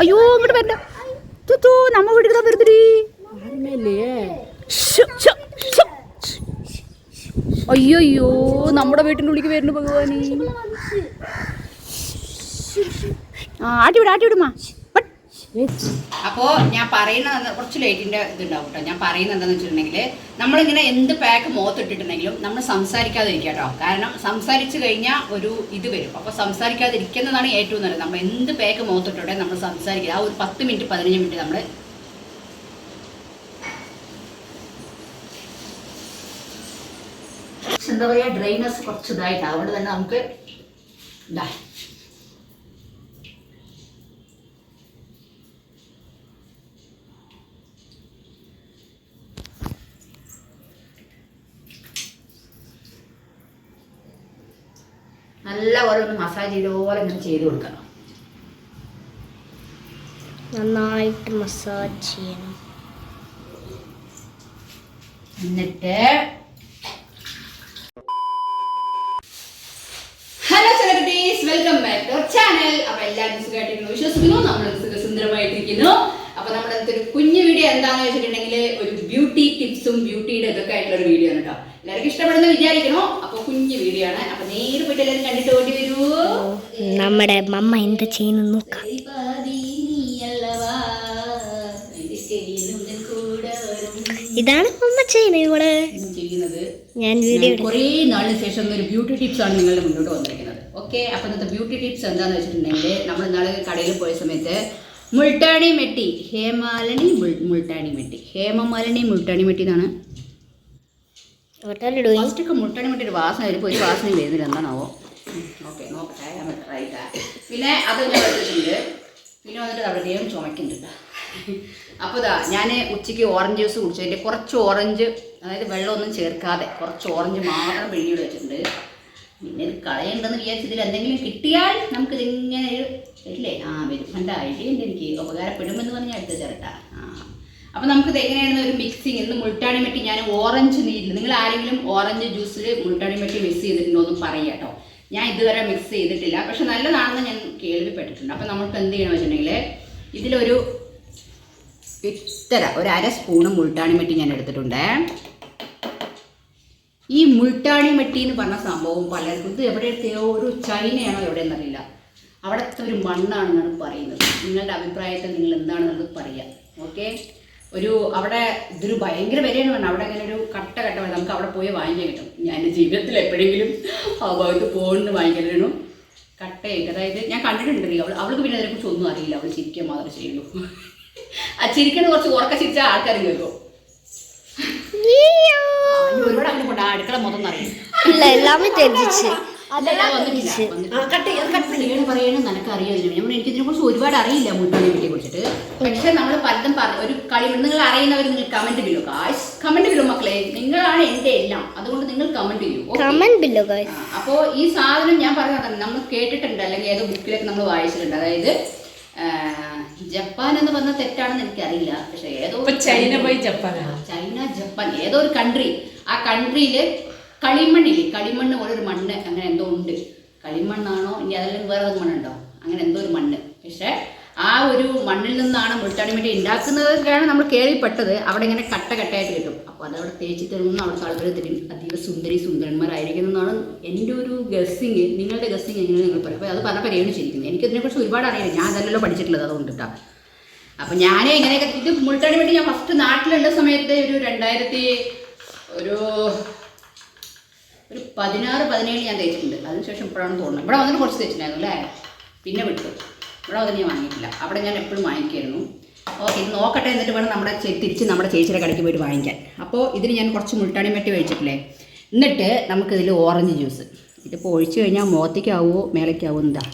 അയ്യോ ഇങ്ങോട്ട് വരണ്ട. തുത്തു നമ്മ വീട്ടിൽ വരുത്തി അയ്യോ അയ്യോ നമ്മുടെ വീട്ടിന്റെ ഉള്ളിക്ക് വരുന്നു ഭഗവാനേ. ആ ആട്ടി വിട ആട്ടി വിടുമാ അപ്പോൾ ഞാൻ പറയുന്നത് കുറച്ച് ലേറ്റിന്റെ ഇതുണ്ടാവും കേട്ടോ ഞാൻ പറയുന്നത് എന്താണെന്ന് വെച്ചിട്ടുണ്ടെങ്കിൽ നമ്മളിങ്ങനെ എന്ത് പാക്ക് മുഖത്തിട്ടിട്ടുണ്ടെങ്കിലും നമ്മൾ സംസാരിക്കാതിരിക്കുക കേട്ടോ കാരണം സംസാരിച്ചു കഴിഞ്ഞാൽ ഒരു ഇത് വരും. അപ്പോൾ സംസാരിക്കാതിരിക്കുന്നതാണ് ഏറ്റവും നല്ലത്. നമ്മൾ എന്ത് പാക്ക് മുഖത്തിട്ടുണ്ടെ നമ്മൾ സംസാരിക്കുക. ആ ഒരു പത്ത് മിനിറ്റ് പതിനഞ്ച് മിനിറ്റ് നമ്മൾ എന്താ പറയുക ഡ്രൈനസ് കുറച്ച് ഇതായിട്ട്. അതുകൊണ്ട് തന്നെ നമുക്ക് ഇതാ. നല്ല പോലെ ഒന്ന് മസാജ് ചെയ്തപോലെ ഇങ്ങനെ ചെയ്ത് കൊടുക്കണം. നന്നായിട്ട് മസാജ് ചെയ്യണം. എന്നിട്ട് hello celebrities welcome back to channel അപ്പൊ എല്ലാവരും സുഖമായിട്ടിരിക്കുന്നു. വിശ്വസിക്കുന്നു നമ്മൾ സുഖസുന്ദരമായിട്ടിരിക്കുന്നു. അപ്പൊ നമ്മുടെ അടുത്തൊരു കുഞ്ഞു വീഡിയോ എന്താണെന്ന് വെച്ചിട്ടുണ്ടെങ്കിൽ ഒരു ബ്യൂട്ടി ടിപ്സും ബ്യൂട്ടിയുടെ ഇതൊക്കെ ആയിട്ടുള്ള ഒരു വീഡിയോ ആണ് കേട്ടോ എല്ലാവർക്കും ഇഷ്ടപ്പെടുന്ന വിചാരിക്കണോ കുഞ്ഞു വീഡിയോ ആണ് അപ്പൊ നേരെ പോയിട്ട് എല്ലാവരും കണ്ടിട്ട് ഓടി വരൂ. നമ്മുടെ മമ്മ എന്താ ചെയ്യുന്നു നോക്കാം. ഇതാണ് മമ്മ ചെയ്യുന്നത് ഇവിടെ. ഞാൻ വീഡിയോ കുറേ നാളിന് ശേഷം ഒരു ബ്യൂട്ടി ടിപ്സ് ആണ് നിങ്ങളുടെ മുന്നോട്ട് വന്നിരിക്കുന്നത്. ഓക്കെ അപ്പം ഇന്നത്തെ ബ്യൂട്ടി ടിപ്സ് എന്താണെന്ന് വെച്ചിട്ടുണ്ടെങ്കിൽ നമ്മൾ ഇന്നാളെ കടയിൽ പോയ സമയത്ത് മുൾട്ടാണി മെട്ടി ഹേമാലിനി മുൾ- മുൾട്ടാണി മെട്ടി. ഹേമമാലിനി മുൾട്ടാണി മെട്ടി എന്നാണ് പിന്നെ അത് പിന്നെ വന്നിട്ട് അവിടെയും ചുമക്കുന്നുണ്ട് അപ്പോൾ ഇതാ ഞാൻ ഉച്ചയ്ക്ക് ഓറഞ്ച് ജ്യൂസ് കുടിച്ചതിന്റെ കുറച്ച് ഓറഞ്ച് അതായത് വെള്ളമൊന്നും ചേർക്കാതെ കുറച്ച് ഓറഞ്ച് മാത്രം പിഴിഞ്ഞിട്ട് വെച്ചിട്ടുണ്ട്. പിന്നെ ഇത് കളയണ്ടെന്ന് വിചാരിച്ചതിൽ എന്തെങ്കിലും കിട്ടിയാൽ നമുക്കിത് ഇങ്ങനെ ഒരു വരില്ലേ ആ വരും. എന്റെ ഐഡിയ ഉണ്ട് എനിക്ക് ഉപകാരപ്പെടുമെന്ന് പറഞ്ഞാൽ എടുത്ത ചേട്ടാ ആ. അപ്പോൾ നമുക്കിത് എങ്ങനെയാണ് ഒരു മിക്സിങ് ഇന്ന് മുൾട്ടാണി മെട്ടി ഞാൻ ഓറഞ്ച് നീരിൽ നിങ്ങൾ ആരെങ്കിലും ഓറഞ്ച് ജ്യൂസിൽ മുൾട്ടാണി മെട്ടി മിക്സ് ചെയ്തിട്ടുണ്ടോ എന്ന് പറയുക കേട്ടോ. ഞാൻ ഇതുവരെ മിക്സ് ചെയ്തിട്ടില്ല. പക്ഷെ നല്ലതാണെന്ന് ഞാൻ കേൾവിപ്പെട്ടിട്ടുണ്ട്. അപ്പോൾ നമുക്ക് എന്ത് ചെയ്യണമെന്ന് വെച്ചിട്ടുണ്ടെങ്കിൽ ഇതിലൊരു ഇത്തര ഒരു അര സ്പൂണ് മുൾട്ടാണി മെട്ടി ഞാൻ എടുത്തിട്ടുണ്ട്. ഈ മുൾട്ടാണി മെട്ടി എന്ന് പറഞ്ഞ സംഭവം പലർക്കും ഇത് എവിടെയോ ഒരു ചൈനയാണോ എവിടെയെന്നറിയില്ല അവിടുത്തെ ഒരു മണ്ണാണെന്നാണ് പറയുന്നത്. നിങ്ങളുടെ അഭിപ്രായത്തിൽ നിങ്ങൾ എന്താണെന്നത് പറയാം. ഓക്കെ? ഒരു അവിടെ ഇതൊരു ഭയങ്കര വിലയാണ് പറഞ്ഞത്. അവിടെ അങ്ങനെ ഒരു കട്ട കട്ട നമുക്ക് അവിടെ പോയി വാങ്ങിക്കാൻ കിട്ടും. ഞാൻ ജീവിതത്തിൽ എപ്പോഴെങ്കിലും ആ ഭാഗത്ത് പോകുന്നു വാങ്ങിക്കലും കട്ടയായിട്ട് അതായത് ഞാൻ കണ്ടിട്ടുണ്ട് അവൾ അവൾക്ക് പിന്നെ അതിനെക്കുറിച്ച് ഒന്നും അറിയില്ല. അവൾ ചിരിക്കാൻ മാത്രമേ ചെയ്യുള്ളൂ. ആ ചിരിക്കണ കുറച്ച് ഉറക്ക ചിരിച്ചാൽ ആൾക്കാർ കേൾക്കും. ഒരുപാട് അങ്ങനെ കൊണ്ട് അടുക്കള മൊത്തം നിറയും. ഇല്ല എല്ലാമേ തെറ്റിച്ച് അതെല്ലാം വന്നിട്ടില്ല. വന്നിട്ട് പറയണം നിനക്ക് അറിയാം നമ്മൾ എനിക്ക് കുറിച്ച് ഒരുപാട് അറിയില്ല പറ്റിയെ കുറിച്ചിട്ട് പക്ഷെ നമ്മൾ പലതും പറഞ്ഞു ഒരു കളി നിങ്ങൾ അറിയുന്നവർ നിങ്ങൾ കമന്റ് ബില്ലോ കാശ് കമന്റ് ബില്ലോ മക്കളെ. നിങ്ങളാണ് എന്റെ എല്ലാം. അതുകൊണ്ട് നിങ്ങൾ കമന്റ് ചെയ്യൂ? കമന്റ് ബില്ലോ അപ്പോൾ അപ്പോ ഈ സാധനം ഞാൻ പറഞ്ഞതാണ് നമ്മൾ കേട്ടിട്ടുണ്ട്. അല്ലെങ്കിൽ ഏതോ ബുക്കിലൊക്കെ നമ്മൾ വായിച്ചിട്ടുണ്ട്. അതായത് ജപ്പാൻ എന്ന് പറഞ്ഞ തെറ്റാണെന്ന് എനിക്കറിയില്ല. പക്ഷെ ഏതോ ചൈന പോയി ജപ്പാൻ ചൈന ജപ്പാൻ ഏതോ ഒരു കൺട്രി ആ കൺട്രിയിൽ കളിമണ്ണില്ലേ? കളിമണ്ണ് പോലെ ഒരു മണ്ണ്. അങ്ങനെ എന്തോ ഉണ്ട്. കളിമണ്ണാണോ? ഇനി അതെല്ലാം വേറെ ഒരു മണ്ണുണ്ടോ? അങ്ങനെ എന്തോ ഒരു മണ്ണ്. പക്ഷേ ആ ഒരു മണ്ണിൽ നിന്നാണ് മുൾട്ടാണി ഉണ്ടാക്കുന്നത് ഉണ്ടാക്കുന്നതൊക്കെയാണ് നമ്മൾ കയറിപ്പെട്ടത് അവിടെ ഇങ്ങനെ കട്ട കട്ടയായിട്ട് കിട്ടും. അപ്പോൾ അതവിടെ തേച്ച് തരുമെന്ന് അവിടുത്തെ ആൾക്കാർ തരും അതീവ സുന്ദരി സുന്ദരന്മാരായിരിക്കും എന്നാണ് എന്റെ ഒരു ഗസ്സിങ് നിങ്ങളുടെ ഗസ്സിങ് എങ്ങനെ നിങ്ങൾ പറയും അപ്പോൾ അത് പറഞ്ഞപ്പോൾ രേണു ശരിക്കുന്നത് എനിക്കതിനെക്കുറിച്ച് ഒരുപാട് അറിയില്ല. ഞാൻ അതല്ലല്ലോ പഠിച്ചിട്ടുള്ളത് അതുകൊണ്ട് കേട്ടോ അപ്പം ഞാൻ ഇങ്ങനെയൊക്കെ ഇത് മുൾട്ടാണി വേണ്ടി ഞാൻ ഫസ്റ്റ് നാട്ടിലുള്ള സമയത്ത് ഒരു രണ്ടായിരത്തി ഒരു ഒരു പതിനാറ് പതിനേഴ് ഞാൻ തേച്ചിട്ടുണ്ട്. അതിനുശേഷം ഇപ്പോഴാണ് തോന്നുന്നത്. ഇവിടെ വന്നിട്ട് കുറച്ച് തേച്ചിട്ടുണ്ടായിരുന്നു അല്ലേ? പിന്നെ വിട്ടു. ഇവിടെ അത് ഞാൻ വാങ്ങിയിട്ടില്ല. അവിടെ ഞാൻ എപ്പോഴും വാങ്ങിക്കായിരുന്നു. അപ്പോൾ ഇത് നോക്കട്ടെ എന്നിട്ട് വേണം നമ്മുടെ തിരിച്ച് നമ്മുടെ ചേച്ചിയുടെ കടയ്ക്ക് പോയിട്ട് വാങ്ങിക്കാൻ. അപ്പോൾ ഇതിന് ഞാൻ കുറച്ച് മുൾട്ടാണി മെട്ടി ഒഴിച്ചിട്ടില്ലേ? എന്നിട്ട് നമുക്കിതിൽ ഓറഞ്ച് ജ്യൂസ് ഇതിപ്പോൾ ഒഴിച്ചു കഴിഞ്ഞാൽ മുഖത്തേക്കാവോ മേലേക്കാവോ എന്താ?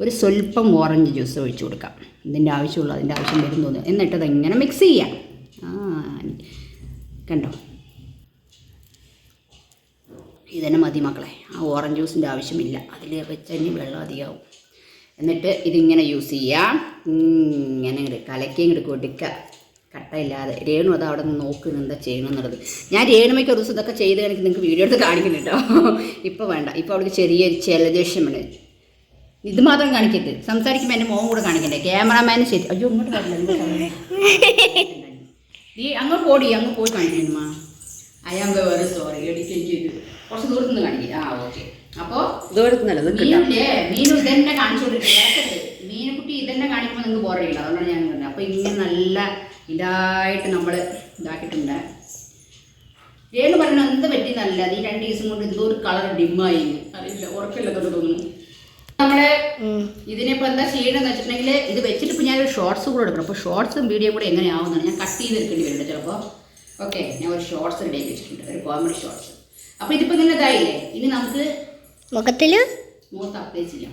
ഒരു സ്വല്പം ഓറഞ്ച് ജ്യൂസ് ഒഴിച്ചു കൊടുക്കാം. ഇതിന്റെ ആവശ്യമുള്ളൂ അതിന്റെ ആവശ്യം വരും തോന്നുന്നു എന്നിട്ട് എങ്ങനെ മിക്സ് ചെയ്യാം? ആ കണ്ടോ? ഇതന്നെ മതി മക്കളെ. ആ ഓറഞ്ച് ജ്യൂസിന്റെ ആവശ്യമില്ല. അതിൽ വെച്ചതിന് വെള്ളം അധികമാവും. എന്നിട്ട് ഇതിങ്ങനെ യൂസ് ചെയ്യാം. ഇങ്ങനെ ഇങ്ങോട്ട് കലക്കി ഇങ്ങോട്ട് കൊടുക്കുക കട്ടയില്ലാതെ. രേണു അത് അവിടെ നിന്ന് നോക്കുന്നു എന്താ ചെയ്യണമെന്നുള്ളത് ഞാൻ രേണുമയ്ക്ക് ഒരു ദിവസം ഇതൊക്കെ ചെയ്ത് എനിക്ക് നിങ്ങൾക്ക് വീഡിയോ എടുത്ത് കാണിക്കുന്നു കേട്ടോ. ഇപ്പോൾ വേണ്ട. ഇപ്പോൾ അവിടെ ചെറിയൊരു ജലദോഷമാണ് ഇത് മാത്രം കാണിക്കരുത്. സംസാരിക്കുമ്പോൾ എന്റെ മോൻ കൂടെ കാണിക്കണ്ടേ? ക്യാമറാമാന് ശരി. അയ്യോ ഇങ്ങോട്ട് വരില്ല. നീ അങ്ങോട്ട് പോടി അങ്ങ് പോയി കാണിക്കണമാ അയാൾ വേറെ സോറി എഡിറ്റ് എനിക്ക് കുറച്ച് ദൂരത്തുനിന്ന് കാണിക്കില്ല ആ ഓക്കെ നിൽക്കണ്ട മീനില്ലേ? മീനും ഇതന്നെ കാണിച്ചുകൊണ്ടിരിക്കുന്നത് മീനുകുട്ടി ഇതന്നെ കാണിക്കുമ്പോൾ നിങ്ങൾക്ക് ബോറടിയില്ല അതുകൊണ്ടാണ് ഞാൻ പറഞ്ഞത്. അപ്പോൾ ഇങ്ങനെ നല്ല ഇതായിട്ട് നമ്മൾ ഇതാക്കിയിട്ടുണ്ട്. രേണു പറഞ്ഞ എന്ത് പറ്റി നല്ല ഈ രണ്ട് ദിവസം കൊണ്ട് എന്തോ ഒരു കളർ ഡിമ്മായി. അറിയില്ല. ഉറപ്പില്ലാത്തോട്ട് തോന്നുന്നു. നമ്മളെ ഇതിനിപ്പോ എന്താ ചെയ്യണമെന്ന് വെച്ചിട്ടുണ്ടെങ്കിൽ ഇത് വെച്ചിട്ട് ഇപ്പൊ ഞാനൊരു ഷോർട്സ് കൂടെ എടുക്കണം. അപ്പോൾ ഷോർട്സും വീഡിയോ കൂടെ എങ്ങനെയാവുന്നതാണ് ഞാൻ കട്ട് ചെയ്ത് എടുക്കേണ്ടി വരുന്നുണ്ട് ചിലപ്പോൾ ഓക്കെ ഞാൻ ഒരു ഷോർട്സ് റെഡി ആക്കി വെച്ചിട്ടുണ്ട്. ഒരു കോമഡി ഷോർട്സ് അപ്പോൾ ഇതിപ്പോൾ ഇങ്ങനെ ഇതായില്ലേ ഇനി നമുക്ക് മുഖത്തിൽ? മുഖത്ത് അപ്ലൈ ചെയ്യാം.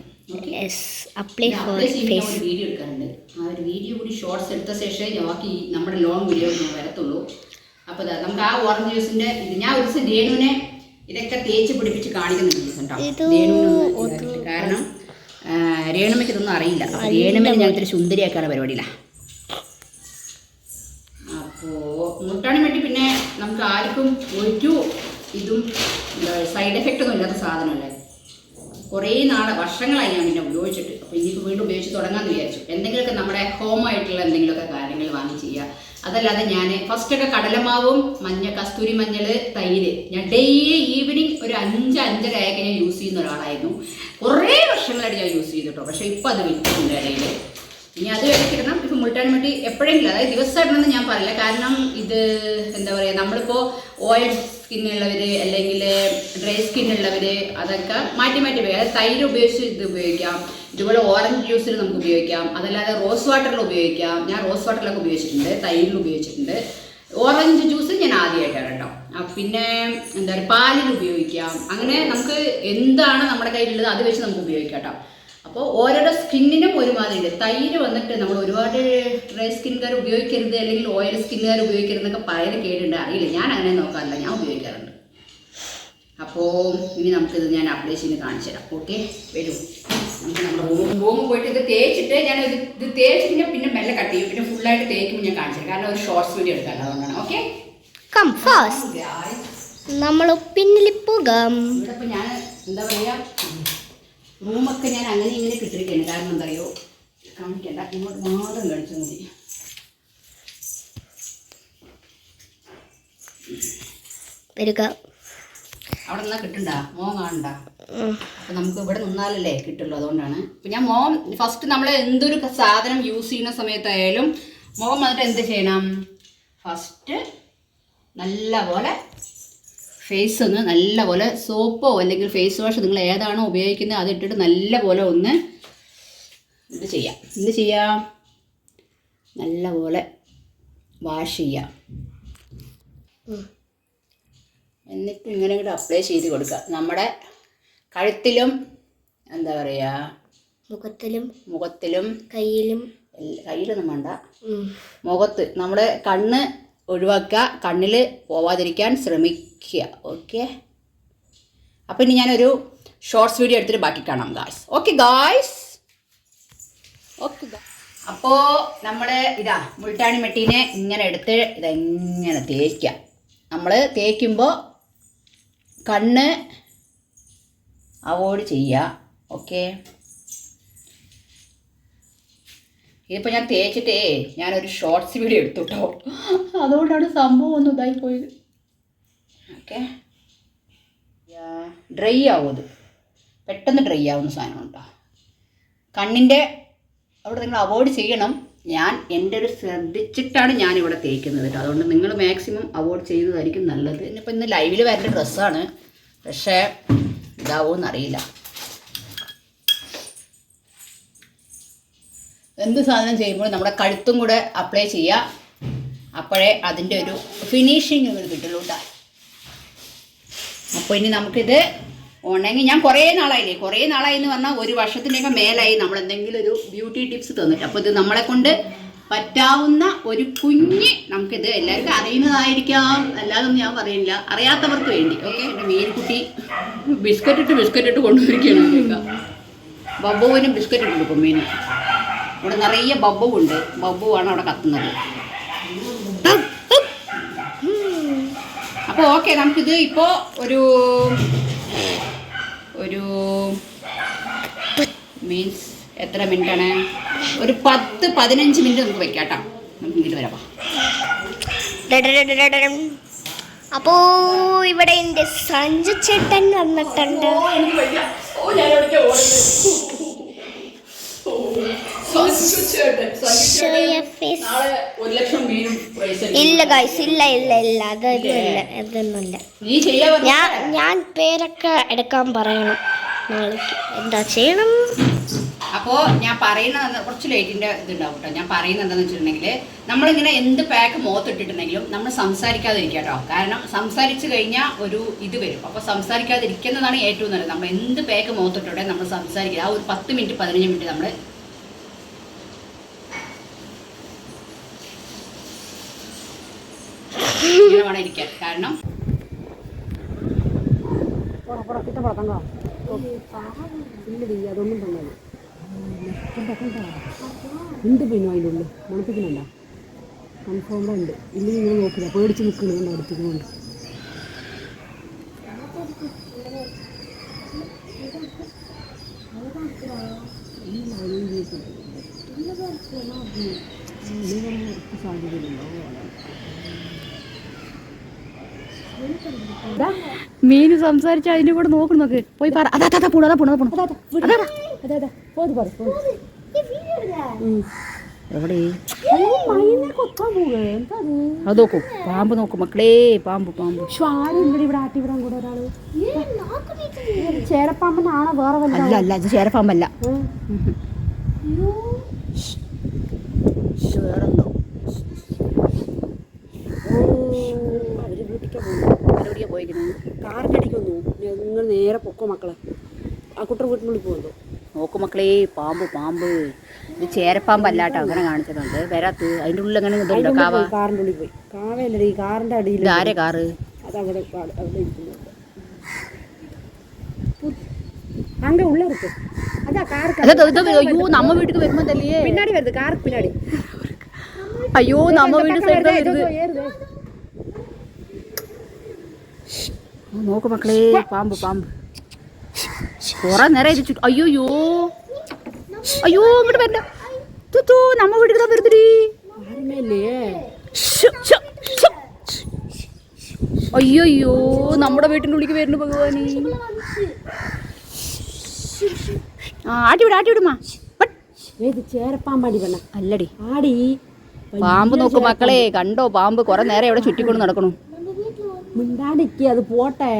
Yes apply for face video എടുക്കാറുണ്ട് ആ ഒരു വീഡിയോ കൂടി ഷോർട്സ് എടുത്ത ശേഷമേ ഞാൻ ബാക്കി നമ്മുടെ ലോങ് വീഡിയോ ഞാൻ വരത്തുള്ളൂ. അപ്പോൾ നമുക്ക് ആ ഓറഞ്ച് ജ്യൂസിന്റെ ഇത് ഞാൻ ഒരു ദിവസം രേണുവിനെ ഇതൊക്കെ തേച്ച് പിടിപ്പിച്ച് കാണിക്കുന്നുണ്ട് ദിവസം കേട്ടോ. കാരണം രേണുമയ്ക്ക് ഇതൊന്നും അറിയില്ല. അപ്പോൾ രേണുമ്മനെ ഞാൻ ഇത്തിരി സുന്ദരിയാക്കാണ് പരിപാടിയില്ല അപ്പോൾ മുട്ടാണി വേണ്ടി പിന്നെ നമുക്ക് ആർക്കും ഒരു ഇതും സൈഡ് എഫക്റ്റ് ഒന്നും ഇല്ലാത്ത സാധനമല്ലേ? കുറേ നാളെ വർഷങ്ങളായി ഞാൻ പിന്നെ ഉപയോഗിച്ചിട്ട്. അപ്പോൾ ഇനിയിപ്പോൾ വീണ്ടും ഉപയോഗിച്ച് തുടങ്ങാമെന്ന് വിചാരിച്ചു. എന്തെങ്കിലുമൊക്കെ നമ്മുടെ ഹോം ആയിട്ടുള്ള എന്തെങ്കിലുമൊക്കെ കാര്യങ്ങൾ വാങ്ങി ചെയ്യുക. അതല്ലാതെ ഞാൻ ഫസ്റ്റൊക്കെ കടലമാവും മഞ്ഞ കസ്തൂരി മഞ്ഞൾ തൈര്. ഞാൻ ഡെയിലി ഈവനിങ് ഒരു അഞ്ച് അഞ്ചര ആയൊക്കെ ഞാൻ യൂസ് ചെയ്യുന്ന ഒരാളായിരുന്നു. കുറേ വർഷങ്ങളായിട്ട് ഞാൻ യൂസ് ചെയ്തിട്ടോ. പക്ഷേ ഇപ്പോൾ അത് വിൽക്കുന്നുണ്ട് ഇടയിൽ ഇനി അത് കഴിക്കണം ഇപ്പം മുൾട്ടാൻ വേണ്ടി എപ്പോഴെങ്കിലും അതായത് ദിവസമായിട്ടൊന്നും ഞാൻ പറയില്ല. കാരണം ഇത് എന്താ പറയുക നമ്മളിപ്പോൾ ഓയിൽ സ്കിന്നുള്ളവർ അല്ലെങ്കിൽ ഡ്രൈ സ്കിന്നുള്ളവർ അതൊക്കെ മാറ്റി മാറ്റി ഉപയോഗിക്കാം. അതായത് തൈര് ഉപയോഗിച്ച് ഇത് ഉപയോഗിക്കാം. ഇതുപോലെ ഓറഞ്ച് ജ്യൂസിൽ നമുക്ക് ഉപയോഗിക്കാം. അതല്ലാതെ റോസ് വാട്ടറിൽ ഉപയോഗിക്കാം. ഞാൻ റോസ് വാട്ടറിലൊക്കെ ഉപയോഗിച്ചിട്ടുണ്ട്. തൈരിൽ ഉപയോഗിച്ചിട്ടുണ്ട്. ഓറഞ്ച് ജ്യൂസ് ഞാൻ ആദ്യമായിട്ടാണ് കേട്ടോ. പിന്നെ എന്താ പറയുക പാലിൽ ഉപയോഗിക്കാം. അങ്ങനെ നമുക്ക് എന്താണ് നമ്മുടെ കയ്യിലുള്ളത് അത് വെച്ച് നമുക്ക് ഉപയോഗിക്കാം കേട്ടോ. അപ്പോൾ ഓരോരോ സ്കിന്നിനും ഒരുമാതിരി ഉണ്ട് തൈര് വന്നിട്ട് നമ്മൾ ഒരുപാട് ഡ്രൈ സ്കിൻകാർ ഉപയോഗിക്കരുത് അല്ലെങ്കിൽ ഓയിൽ സ്കിന്നുകാർ ഉപയോഗിക്കരുത് എന്നൊക്കെ പറയുന്നത് കേട്ടിട്ടുണ്ട്. അറിയില്ല. ഞാൻ അങ്ങനെ നോക്കാറില്ല. ഞാൻ ഉപയോഗിക്കാറുണ്ട്. അപ്പോൾ ഇനി നമുക്കിത് ഞാൻ അപ്ലൈ ചെയ്ത് കാണിച്ചു തരാം. ഓക്കെ വരൂ. നമുക്ക് നമ്മുടെ റൂം റൂമിൽ പോയിട്ട് ഇത് തേച്ചിട്ട് ഞാൻ ഇത് ഇത് തേച്ചിട്ട് പിന്നെ മെല്ലെ കട്ട് ചെയ്യും. പിന്നെ ഫുള്ളായിട്ട് തേക്കുമ്പോൾ ഞാൻ കാണിച്ചു തരാം. കാരണം ഒരു ഷോർട്സ് വീഡിയോ എടുക്കാൻ അതുകൊണ്ടാണ്. ഓക്കെ കം ഫാസ്റ്റ് നമ്മൾ പിന്നിൽ പോകാം. ഇവിടെ ഞാൻ എന്താ പറയുക റൂമൊക്കെ ഞാൻ അങ്ങനെ ഇങ്ങനെ കിട്ടിയിരിക്കുകയാണ് കാരണം എന്താ അറിയോ കാണിക്കണ്ട ഇങ്ങോട്ട് മാത്രം കാണിച്ചാൽ മതി. വരിക. അവിടെ നിന്നാ കിട്ടണ്ട? മോൻ കാണണ്ട? അപ്പൊ അപ്പം നമുക്ക് ഇവിടെ നിന്നാലല്ലേ കിട്ടുള്ളൂ. അതുകൊണ്ടാണ്. ഇപ്പം ഞാൻ മോൻ ഫസ്റ്റ് നമ്മൾ എന്തൊരു സാധനം യൂസ് ചെയ്യുന്ന സമയത്തായാലും മോൻ വന്നിട്ട് എന്ത് ചെയ്യണം? ഫസ്റ്റ് നല്ലപോലെ ഫേസ് ഒന്ന് നല്ലപോലെ സോപ്പോ അല്ലെങ്കിൽ ഫേസ് വാഷ് നിങ്ങൾ ഏതാണോ ഉപയോഗിക്കുന്നത് അതിട്ടിട്ട് നല്ലപോലെ ഒന്ന് ഇത് ചെയ്യാം. എന്ത് ചെയ്യാം? നല്ലപോലെ വാഷ് ചെയ്യാം. എന്നിട്ട് ഇങ്ങനെ കൂടെ അപ്ലൈ ചെയ്ത് കൊടുക്കുക. നമ്മുടെ കഴുത്തിലും എന്താ പറയുക മുഖത്തിലും മുഖത്തിലും കയ്യിലും കയ്യിലൊന്നും വേണ്ട. മുഖത്ത് നമ്മുടെ കണ്ണ് ഒഴിവാക്കുക കണ്ണിൽ പോവാതിരിക്കാൻ ശ്രമിക്കുക. ഓക്കെ അപ്പം ഇനി ഞാനൊരു ഷോർട്സ് വീഡിയോ എടുത്തിട്ട് ബാക്കി കാണാം ഗായ്സ് ഓക്കെ ഗായ്സ് ഓക്കെ അപ്പോൾ നമ്മൾ ഇതാ മുൾട്ടാണി മെട്ടീനെ ഇങ്ങനെ എടുത്ത് ഇതെങ്ങനെ തേക്കുക നമ്മൾ തേക്കുമ്പോൾ കണ്ണ് അവോയ്ഡ് ചെയ്യുക. ഓക്കെ ഇതിപ്പോൾ ഞാൻ തേച്ചിട്ടേ ഞാനൊരു ഷോർട്സ് വീഡിയോ എടുത്തു കേട്ടോ അതുകൊണ്ടാണ് സംഭവം ഒന്നും ഇതായിപ്പോയത് ഓക്കെ. ഡ്രൈ ആവും അത്. പെട്ടെന്ന് ഡ്രൈ ആവുന്ന സാധനം കേട്ടോ. കണ്ണിന്റെ അവിടെ നിങ്ങൾ അവോയ്ഡ് ചെയ്യണം. ഞാൻ എന്റെ ഒരു ശ്രദ്ധിച്ചിട്ടാണ് ഞാനിവിടെ തേക്കുന്നത് കേട്ടോ. അതുകൊണ്ട് നിങ്ങൾ മാക്സിമം അവോയ്ഡ് ചെയ്യുന്നതായിരിക്കും നല്ലത്. ഇന്നിപ്പോൾ ഇന്ന് ലൈവിൽ വരേണ്ട ഡ്രസ്സാണ് പക്ഷേ ഇതാവുമെന്ന് എന്ത് സാധനം ചെയ്യുമ്പോൾ നമ്മുടെ കഴുത്തും കൂടെ അപ്ലൈ ചെയ്യുക. അപ്പോഴേ അതിന്റെ ഒരു ഫിനിഷിങ് ഒരു കിട്ടുള്ളൂ കേട്ടോ അപ്പോൾ ഇനി നമുക്കിത് ഉണങ്ങി ഞാൻ കുറേ നാളായില്ലേ? കുറേ നാളായി എന്ന് പറഞ്ഞാൽ ഒരു വർഷത്തിന്റെയൊക്കെ മേലായി നമ്മൾ എന്തെങ്കിലും ഒരു ബ്യൂട്ടി ടിപ്സ് തന്നിട്ട്. അപ്പോൾ ഇത് നമ്മളെ കൊണ്ട് പറ്റാവുന്ന ഒരു കുഞ്ഞ് നമുക്കിത് എല്ലാവർക്കും അറിയുന്നതായിരിക്കാം. അല്ലാതൊന്നും ഞാൻ പറയുന്നില്ല. അറിയാത്തവർക്ക് വേണ്ടി. ഓക്കെ? എന്റെ മീൻകുട്ടി ബിസ്ക്കറ്റ് ഇട്ട് ബിസ്ക്കറ്റ് ഇട്ട് കൊണ്ടുവരികയാണ് ബബ്ബുവിനും ബിസ്ക്കറ്റ് ഇട്ട് കൊടുക്കും മീൻ ഇവിടെ നിറയെ ബബ്ബുണ്ട് ബബ്ബുവാണ് അവിടെ കത്തുന്നത്. അപ്പോൾ ഓക്കെ നമുക്കിത് ഇപ്പോൾ ഒരു ഒരു മീൻസ് എത്ര മിനിറ്റാണ്? ഒരു പത്ത് പതിനഞ്ച് മിനിറ്റ് നമുക്ക് വെക്കാം കേട്ടോ. നമുക്ക് ഇങ്ങോട്ട് വരാം. അപ്പോ ഇവിടെ എന്റെ സഞ്ജു ചേട്ടൻ വന്നിട്ടുണ്ട്. ഇല്ല. ഗൈസ് ഇല്ല ഇല്ല ഇല്ല. അതൊന്നും ഇല്ല? അതൊന്നുമില്ല. ഞാൻ ഞാൻ പേരൊക്കെ എടുക്കാൻ പറയണം നാളേക്ക്. എന്താ ചെയ്യണം? അപ്പോൾ ഞാൻ പറയുന്നത് കുറച്ച് ലൈറ്റിന്റെ ഇതുണ്ടാവും കേട്ടോ. ഞാൻ പറയുന്നത് എന്താണെന്ന് വെച്ചിട്ടുണ്ടെങ്കിൽ നമ്മളിങ്ങനെ എന്ത് പാക്ക് മുഖത്തിട്ടിട്ടുണ്ടെങ്കിലും നമ്മൾ സംസാരിക്കാതിരിക്കുക കേട്ടോ. കാരണം സംസാരിച്ചു കഴിഞ്ഞാൽ ഒരു ഇത് വരും. അപ്പോൾ സംസാരിക്കാതിരിക്കുന്നതാണ് ഏറ്റവും നല്ലത്. നമ്മൾ എന്ത് പാക്ക് മുഖത്തിട്ടോടെ നമ്മൾ സംസാരിക്കുക. ആ ഒരു പത്ത് മിനിറ്റ് പതിനഞ്ച് മിനിറ്റ് നമ്മൾ ഇങ്ങനെ വേണം ഇരിക്കാൻ. കാരണം അതൊന്നും തന്നത് ഉണ്ട് പിന്നെ അതിന്റെ ഉള്ളിൽ മണപ്പിക്കുന്നുണ്ടോ ഉണ്ട്. ഇല്ലെങ്കിൽ നിങ്ങൾ നോക്കില്ല പേടിച്ച് നിൽക്കുന്നുണ്ട് അടുത്തേക്കുന്നുണ്ട് മീൻ സംസാരിച്ച അതിന്റെ കൂടെ നോക്കണം നോക്ക്. പോയി പറ. അതാ അതാ പോണു അതാ പോണു അതാ പോണു. അതെ അതെ. പോത് പറ പോത് എവിടെ മൈനെ അത് നോക്കൂ. പാമ്പ് നോക്കും മക്കളേ. പാമ്പ് പാമ്പ്. പക്ഷെ ആരും ഇവിടെ ഇവിടെ ആട്ടി വിടാൻ കൂടെ ഒരാൾ. ചേരപ്പാമ്പനാണോ വേറെ വല്ല അല്ല അല്ല ഇത് ചേരപ്പാമ്പല്ല. വേറെന്തോ? അവർ വീട്ടിലേക്ക് പോകും എവിടെയാ പോയിരിക്കുന്നത് കാറിൻ്റെ അടിക്ക് വന്നു നിങ്ങൾ നേരെ പൊക്കോ മക്കളെ ആ കുട്ടർ വീട്ടിനുള്ളിൽ പോകുന്നു നോക്കു മക്കളേ പാമ്പ് പാമ്പ് ഇത് ചേരപ്പാമ്പല്ല കേട്ടോ അങ്ങനെ കാണിച്ചിട്ടുണ്ട് വരാത്ത് അതിന്റെ ഉള്ളിൽ അങ്ങനെ ഇതുണ്ടോ കാവ കാറിൻ്റെ ഉള്ളിൽ പോയി കാവയല്ലടി ഈ കാറിൻ്റെ അടിയിൽ ഇത് ആരെ കാറ് അതവിടെ കാട് അവിടെ ഇരിക്കുന്നുണ്ട് அங்க உள்ள இருக்கு அதான் காருக்கு അതെ ഇത് അയ്യോ നമ്മ വീട്ടിൽ വരുമ്പോ തല്ലേ பின்னாடி வருது காருக்கு பின்னாடி അയ്യോ നമ്മ വീട് സൈഡ് വരുന്നത് ஏறுது നോക്ക് മക്കളെ പാമ്പ് പാമ്പ്. കുറെ നേരം ഇത് ചുറ്റും അയ്യോയ്യോ. അയ്യോ ഇങ്ങോട്ട് വരണ്ട. തുത്തു നമ്മ വീട്ടിൽ വരുന്നടി. അയ്യോ നമ്മുടെ വീട്ടിന്റെ ഉള്ളിക്ക് വരുന്നു ഭഗവാനി. ആ ആട്ടിവിട അല്ലടി. ആടി. പാമ്പ് നോക്ക് മക്കളെ കണ്ടോ പാമ്പ്? കുറെ നേരം ഇവിടെ ചുറ്റിക്കൊണ്ട് നടക്കണു. മിണ്ടാടിക്ക് അത് പോട്ടെ.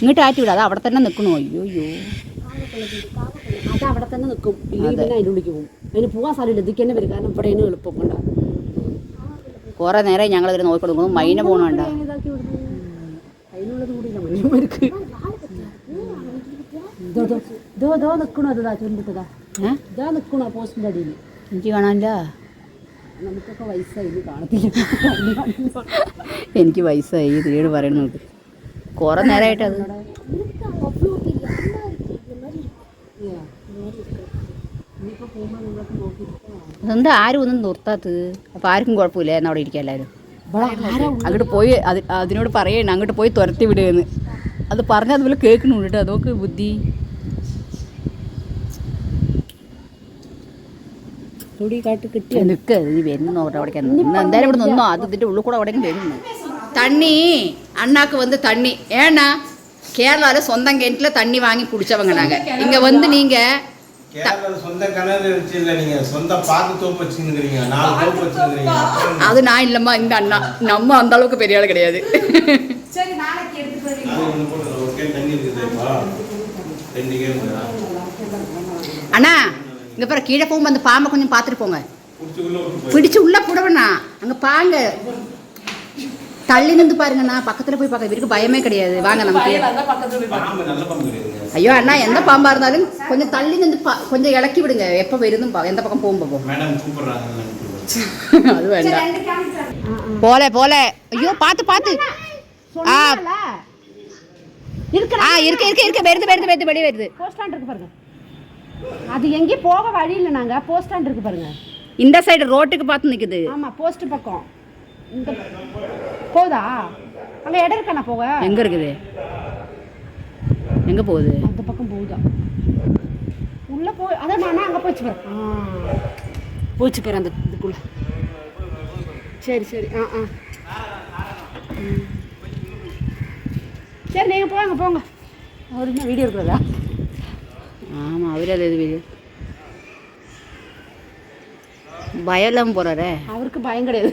ഇങ്ങോട്ട് ആറ്റി വിടാം അത് അവിടെ തന്നെ നിൽക്കണോ അയ്യോ അയ്യോ അത് അവിടെ തന്നെ നിൽക്കും ഇല്ലെങ്കിൽ പിന്നെ അതിന്റെ പോകും. അതിന് പോകാൻ സ്ഥലം ഇതിക്ക് തന്നെ വരും. കാരണം ഇവിടെയാണ് എളുപ്പം കൊണ്ടാ കുറേ നേരം ഞങ്ങൾ ഇതിന് നോക്കിക്കൊടുക്കുന്നു മൈന പോകണണ്ട അതിനുള്ളത് കൂടിയില്ല മനുഷ്യന്മാർക്ക്. ഇതോ ഇതോ നിൽക്കണോ അതാ ചുണ്ടിട്ടതാ ഇതാ. നിൽക്കണോ പോസ്റ്റിന്റെ അടിയിൽ. എനിക്ക് കാണാനില്ല. നമുക്കൊക്കെ വയസ്സായി കാണത്തില്ല. എനിക്ക് വയസ്സായി തീട് പറയുന്നു നോക്ക്. കുറെ നേരമായിട്ട് അത്. എന്താ ആരും ഒന്നും നിർത്താത്തത്? അപ്പൊ ആർക്കും കുഴപ്പമില്ല എന്നാ അവിടെ ഇരിക്കാം എല്ലാവരും. അങ്ങോട്ട് പോയി അതിനോട് പറയണ്ട അങ്ങോട്ട് പോയി തുരത്തി വിടുകയെന്ന് അത് പറഞ്ഞാൽ അതുപോലെ കേൾക്കണുണ്ട് കേട്ടോ അതൊക്കെ ബുദ്ധി. തുടി കാട്ട് കിട്ടി നിൽക്ക് നീ വരുന്നു അവിടെ അവിടെ ഇന്ന് എന്തായാലും ഇവിടെ നിന്നോ അത് ഇതിന്റെ ഉള്ളിൽ കൂടെ അവിടെ വരുന്നു தண்ணி அண்ணாக்கு வந்து தண்ணி ஏன்னா கேரளாவில் சொந்தம் கிணத்துல தண்ணி வாங்கி குடிச்சவங்க நாங்கள் இங்கே வந்து நீங்கள் கேரளால சொந்த கிணறு வச்சு இல்ல நீங்க சொந்த பாக்கு தோப்பு வச்சுருக்கிறீங்க நாலு தோப்பு வச்சுருக்கிறீங்க அது நான் இல்லைம்மா இந்த அண்ணா நம்ம அந்த அளவுக்கு பெரிய ஆள் கிடையாது அது ஒண்ணு போட்டு ஒரு கேன் தண்ணி இருக்குது இப்போ ரெண்டு கேன் அண்ணா இங்கே பிற கீழே போகும்போது அந்த பாம்பை கொஞ்சம் பார்த்துட்டு போங்க. பிடிச்சு உள்ள போடவேண்ணா அங்கே பாங்க தள்ளி நின்று பாருங்கண்ணா. பக்கத்தில் போய் பார்க்க. இவருக்கு பயமே கிடையாது. வாங்க நமக்கு ஐயோ அண்ணா எந்த பாம்பா இருந்தாலும் கொஞ்சம் தள்ளி நின்று பா கொஞ்சம் இறக்கி விடுங்க. எப்போ வருதும் பா- எந்த பக்கம் போகும் போகும் மேடம் கூப்பிடுறாங்க அது வேண்டாம். போல போல. ஐயோ பார்த்து பார்த்து. ஆ. ஆ இருக்கு இருக்கு இருக்கு. வருது வருது வருது வெளியே வருது. போஸ்ட் ஸ்டாண்ட் இருக்கு பாருங்க. அது எங்கேயும் போக வழி இல்லை நாங்கள் போஸ்ட் ஸ்டாண்ட் இருக்கு பாருங்க. இந்த சைடு ரோட்டுக்கு பார்த்து நிக்குது. ஆமாம் போஸ்ட் பக்கம். இந்த போதா அங்கே இடம் இருக்காண்ணா போக? எங்க இருக்குது? எங்க போகுது? அந்த பக்கம் போகுதா? போ அதான் நான் அங்கே போச்சு பாரு. போச்சு பாரு அந்த இதுக்குள்ள. சரி சரி. ஆ ஆ. சரி நீங்கள் போங்க போங்க. என்ன வீடியோ இருக்கிறதா ஆமாம் அவரே இது. பயம் இல்லாமல் போகிறாரே அவருக்கு பயம் கிடையாது.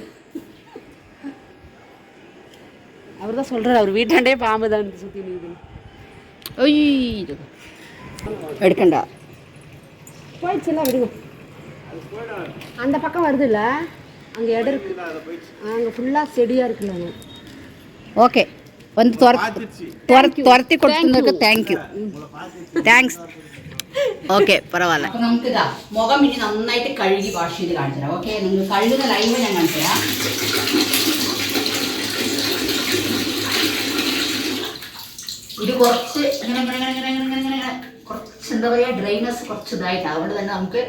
அவர் தான் சொல்கிறார் அவர் வீட்டாண்டே பாம்பு தான் சுற்றி நீது எடுக்கண்டா. போயிடுச்சுல விடுவோம் அந்த பக்கம் வருது இல்லை அங்கே இடம் இருக்கு. அங்கே ஃபுல்லாக செடியாக இருக்குல்ல ஓகே வந்து துரத்தி துரத்தி கொடுத்துருக்க தேங்க்யூ தேங்க்ஸ் ഓക്കെ പറവാല അപ്പൊ നമുക്ക് ഇതാ മുഖം ഇനി നന്നായിട്ട് കഴുകി വാഷ് ചെയ്ത് കാണിച്ചു തരാം ഓക്കെ നിങ്ങൾ കഴുകുന്ന ലൈവ് ഞാൻ കാണിച്ചു തരാം ഇത് കുറച്ച് ഇങ്ങനെ ഇങ്ങനെ ഇങ്ങനെ ഇങ്ങനെ ഇങ്ങനെ ഇങ്ങനെ കുറച്ച് എന്താ പറയുക ഡ്രൈനസ് കുറച്ച് ഇതായിട്ടാണ് അതുകൊണ്ട് തന്നെ നമുക്ക്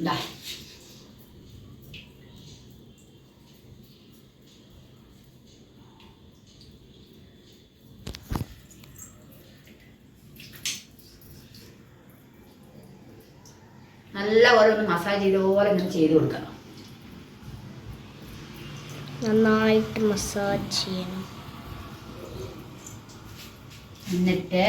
ഇതാ നല്ല പോലെ ഒന്ന് മസാജ് ചെയ്തപോലെ ഇങ്ങനെ ചെയ്ത് കൊടുക്കണം നന്നായിട്ട് മസാജ് ചെയ്യണം. എന്നിട്ട്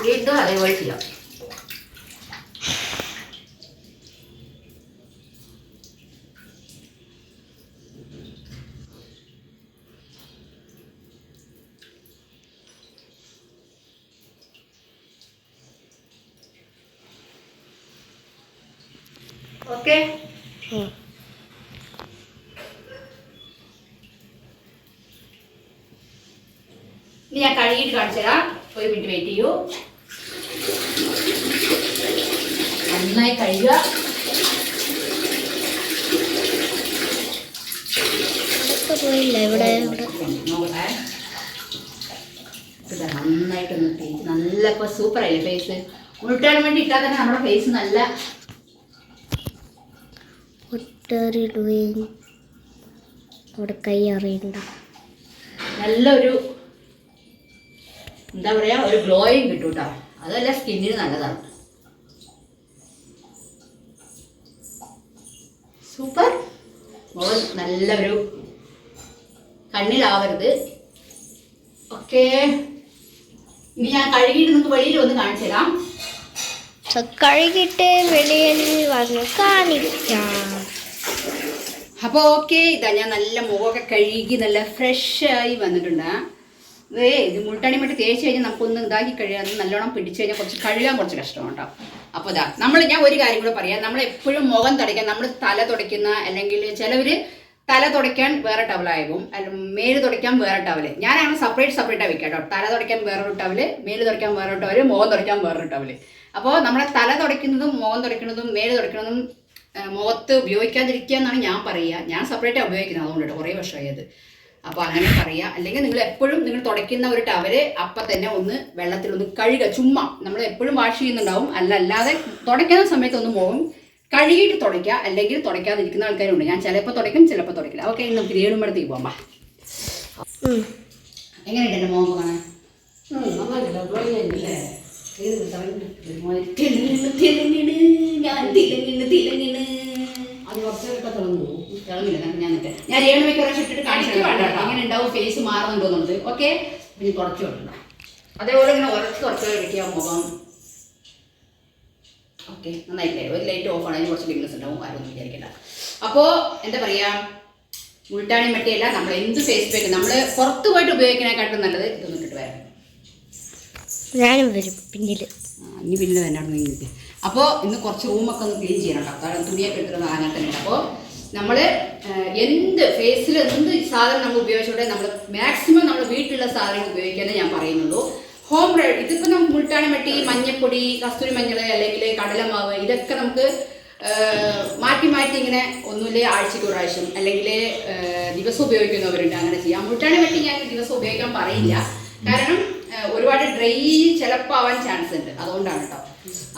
വീണ്ടും അതേപോലെ ചെയ്യാം ഓക്കെ ഉം. ഇനി ഞാൻ കഴുകിയിട്ട് കാണിച്ചു തരാം. ഒരു മിനിറ്റ് വെയിറ്റ് ചെയ്യൂ. നന്നായി കഴുകുക. പോയില്ല ഇവിടെ? നോക്കട്ടെ. നന്നായിട്ടൊന്ന് തേച്ച് നല്ല ഇപ്പൊ സൂപ്പർ ആയില്ലേ ഫേസ് ഉരുട്ടാൻ വേണ്ടി ഇട്ടാൽ തന്നെ നമ്മുടെ ഫേസ് നല്ല ഒട്ടേറിടുകയും അവിടെ കൈ അറിയണ്ട നല്ലൊരു എന്താ പറയാ ഒരു ഗ്ലോയും കിട്ടും കേട്ടോ അതല്ല സ്കിന്നിന് നല്ലതാണ്. സൂപ്പർ മുഖം നല്ലൊരു കണ്ണിലാവരുത്. ഓക്കെ ഇനി ഞാൻ കഴുകിയിട്ട് നിങ്ങൾക്ക് വെളിയിൽ ഒന്ന് കാണിച്ചു തരാം. കഴുകിട്ട് കഴുകിയിട്ട് വെളിയിൽ വന്ന് കാണിക്കാം. അപ്പോൾ ഓക്കെ ഇതാ ഞാൻ നല്ല മുഖമൊക്കെ കഴുകി നല്ല ഫ്രഷ് ആയി വന്നിട്ടുണ്ട്. ഏ ഇത് മുൾട്ടാണി മട്ടി തേച്ച് കഴിഞ്ഞാൽ നമുക്കൊന്ന് ഇതാക്കി കഴിയാൻ നല്ലോണം പിടിച്ചു കഴിഞ്ഞാൽ കുറച്ച് കഴുകാൻ കുറച്ച് കഷ്ടമാണ് കേട്ടോ അപ്പോൾ ഇതാ നമ്മൾ ഞാൻ ഒരു കാര്യം കൂടെ പറയാം. നമ്മൾ എപ്പോഴും മുഖം തുടയ്ക്കാൻ നമ്മൾ തല തുടയ്ക്കുന്ന അല്ലെങ്കിൽ ചിലവർ തല തുടയ്ക്കാൻ വേറെ ടവലാകും മേൽ തുടയ്ക്കാൻ വേറെ ടവൽ ഞാനാണ് സെപ്പറേറ്റ് സെപ്പറേറ്റ് വെക്കാം കേട്ടോ തല തുടയ്ക്കാൻ വേറൊരു ടവൽ മേൽ തുടയ്ക്കാൻ വേറൊരു ടവൽ മുഖം തുടയ്ക്കാൻ വേറൊരു ടവൽ അപ്പോൾ നമ്മളെ തല തുടയ്ക്കുന്നതും മുഖം തുടയ്ക്കുന്നതും മേൽ തുടയ്ക്കുന്നതും മുഖത്ത് ഉപയോഗിക്കാതിരിക്കുക എന്നാണ് ഞാൻ പറയുക. ഞാൻ സെപ്പറേറ്റ് ഉപയോഗിക്കുന്നത്. അതുകൊണ്ട് കുറേ വർഷമായി അത് അപ്പോൾ അങ്ങനെ പറയുക അല്ലെങ്കിൽ നിങ്ങൾ എപ്പോഴും നിങ്ങൾ തുടയ്ക്കുന്ന ഒരു ടവര് അപ്പം തന്നെ ഒന്ന് വെള്ളത്തിൽ ഒന്ന് കഴുകുക ചുമ്മാ. നമ്മൾ എപ്പോഴും വാഷ് ചെയ്യുന്നുണ്ടാവും. അല്ല അല്ലാതെ തുടയ്ക്കുന്ന സമയത്ത് ഒന്ന് മുഖം കഴുകിയിട്ട് തുടയ്ക്കുക. അല്ലെങ്കിൽ തുടയ്ക്കാതിരിക്കുന്ന ആൾക്കാരുണ്ട്. ഞാൻ ചിലപ്പോൾ തുടയ്ക്കും ചിലപ്പോൾ തുടയ്ക്കില്ല. ഓക്കെ നമുക്ക് രേണുമ്പടത്തേക്ക് പോകാം ബാ. ഉം. എങ്ങനെയുണ്ട് എന്റെ മുഖം കാണാൻ ഞാൻ തിരങ്ങിണ് തിളങ്ങിണ്. അത് കുറച്ചൊക്കെ തിളങ്ങില്ല നമുക്ക് ഞാൻ നിൽക്കാം. ഞാൻ രേണുമയ്ക്ക് ഒരു ഇട്ടിട്ട് കാണിച്ചു അങ്ങനെ ഉണ്ടാവും ഫേസ് മാറുന്നുണ്ടോന്നുള്ളത് ഓക്കെ ഇനി കുറച്ച് വെക്കണം അതേപോലെ ഇങ്ങനെ ഉറച്ച് കുറച്ച് കഴിക്കുക മുഖം. ഓക്കെ നന്നായില്ലേ ഒരു ലൈറ്റ് ഓഫ് ആണ്. അതിന് കുറച്ച് ബിഗ്നസ് ഉണ്ടാവും. ആരും വിചാരിക്കണ്ട. അപ്പോൾ എന്താ പറയുക ഉൾട്ടാണി മട്ടിയല്ല നമ്മൾ എന്ത് ഫേസ് പാക്ക് നമ്മൾ പുറത്ത് പോയിട്ട് ഉപയോഗിക്കുന്നതിനെക്കാട്ടും നല്ലത് ഇതൊന്നും ഇട്ടിട്ട് വരാം. ഞാനും വരും പിന്നിൽ ആ, ഇനി പിന്നെ തന്നെ അവിടെ നിന്ന് അപ്പോൾ ഇന്ന് കുറച്ച് റൂമൊക്കെ ഒന്ന് ക്ലീൻ ചെയ്യണം കേട്ടോ കാരണം തുണിയൊക്കെ എടുത്തിട്ട് തന്നെ അപ്പോൾ നമ്മൾ എന്ത് ഫേസിൽ എന്ത് സാധനം നമ്മൾ ഉപയോഗിച്ചോട്ടെ നമ്മൾ മാക്സിമം നമ്മൾ വീട്ടിലുള്ള സാധനങ്ങൾ ഉപയോഗിക്കാനേ ഞാൻ പറയുന്നുള്ളൂ. ഹോം റെഡ് ഇതിപ്പോൾ നമുക്ക് മുൾട്ടാണി മട്ടി മഞ്ഞപ്പൊടി കസ്തൂരി മഞ്ഞൾ അല്ലെങ്കിൽ കടലമാവ് ഇതൊക്കെ നമുക്ക് മാറ്റി മാറ്റി ഇങ്ങനെ ഒന്നുമില്ലേ ആഴ്ചയ്ക്ക് പ്രാവശ്യം അല്ലെങ്കിൽ ദിവസം ഉപയോഗിക്കുന്നവരുണ്ട് അങ്ങനെ ചെയ്യാം. മുട്ടാണി മട്ടി ഞാൻ ദിവസം ഉപയോഗിക്കാൻ പറയില്ല. കാരണം ഒരുപാട് ഡ്രൈ ചിലപ്പോൾ ആവാൻ ചാൻസ് ഉണ്ട്. അതുകൊണ്ടാണ് കേട്ടോ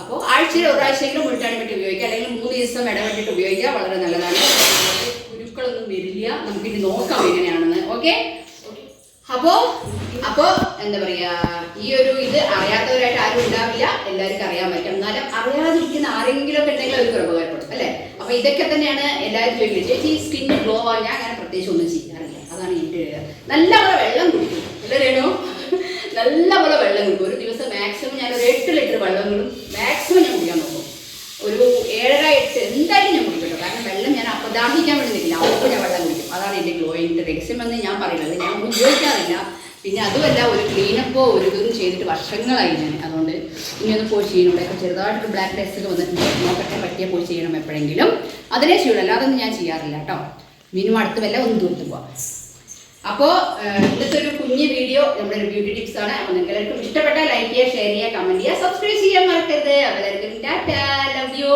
അപ്പോൾ ആഴ്ചയിൽ ഒരാഴ്ചയെങ്കിലും മുൾട്ടാണി പറ്റി ഉപയോഗിക്കുക. അല്ലെങ്കിൽ മൂന്ന് ദിവസം ഇടവിട്ടിട്ട് ഉപയോഗിക്കുക വളരെ നല്ലതാണ്. കുരുക്കളൊന്നും വരില്ല. നമുക്കിനി നോക്കാം എങ്ങനെയാണെന്ന്. ഓക്കെ അപ്പോ അപ്പോ എന്താ പറയാ ഈ ഒരു ഇത് അറിയാത്തവരായിട്ട് ആരും ഉണ്ടാവില്ല. എല്ലാവർക്കും അറിയാൻ പറ്റും. എന്നാലും അറിയാതിരിക്കുന്ന ആരെങ്കിലും ഒക്കെ ഉണ്ടെങ്കിൽ അവർക്ക് ഉപകാരപ്പെടും അല്ലേ? അപ്പൊ ഇതൊക്കെ തന്നെയാണ് എല്ലാവരും ചോദിക്കുന്നത്. ചേച്ചി സ്കിന്ന് ഗ്ലോ ആവാൻ ഞാൻ അങ്ങനെ പ്രത്യേകിച്ച് ഒന്നും ചെയ്യാറില്ല. അതാണ് എന്റെ. നല്ലപോലെ വെള്ളം കുടിക്കും. അല്ലേ രേണു? നല്ലപോലെ വെള്ളം കുടിക്കും. ഒരു ദിവസം മാക്സിമം ഞാൻ ഒരു എട്ട് ലിറ്റർ വെള്ളങ്ങളും മാക്സിമം ഞാൻ കുടിക്കാൻ നോക്കും. ഒരു ഏഴര എട്ട് എന്തായാലും ഞാൻ കുടിക്കട്ടോ. കാരണം വെള്ളം ഞാൻ അപ്പോൾ ദാഹിക്കാൻ വേണ്ടിയില്ല അപ്പോൾ ഞാൻ വെള്ളം കുടിക്കും. അതാണ് എന്റെ ഗ്ലോയിന്റെ രഹസ്യം എന്ന് ഞാൻ പറയുന്നത്. ഞാൻ ഉപയോഗിക്കാറില്ല. പിന്നെ അതുമല്ല ഒരു ക്ലീനപ്പോ ഒരു ഇതൊന്നും ചെയ്തിട്ട് വർഷങ്ങളായി ഞാൻ. അതുകൊണ്ട് ഇനി ഒന്ന് പോയി ചെയ്യണം. ഇവിടെയൊക്കെ ചെറുതായിട്ടൊരു ബ്ലാക്ക് ടെസ്റ്റ് വന്നിട്ടുണ്ട്. നോക്കട്ടെ പറ്റിയ പോയി ചെയ്യണം എപ്പോഴെങ്കിലും. അതിനെ ചെയ്യണം അല്ലാതൊന്നും ഞാൻ ചെയ്യാറില്ല കേട്ടോ. മിനിമം അടുത്ത് വല്ല ഒന്ന് തൂത്ത് പോവാം. അപ്പോൾ ഇന്നത്തെ ഒരു കുഞ്ഞു വീഡിയോ നമ്മുടെ ഒരു ബ്യൂട്ടി ടിപ്സ് ആണ്. അപ്പോൾ നിങ്ങൾക്ക് എല്ലാവർക്കും ഇഷ്ടപ്പെട്ടാൽ ലൈക്ക് ചെയ്യുക ഷെയർ ചെയ്യുക കമന്റ് ചെയ്യുക സബ്സ്ക്രൈബ് ചെയ്യാൻ മറക്കരുത്. അപ്പോൾ എല്ലാവർക്കും ലവ് യു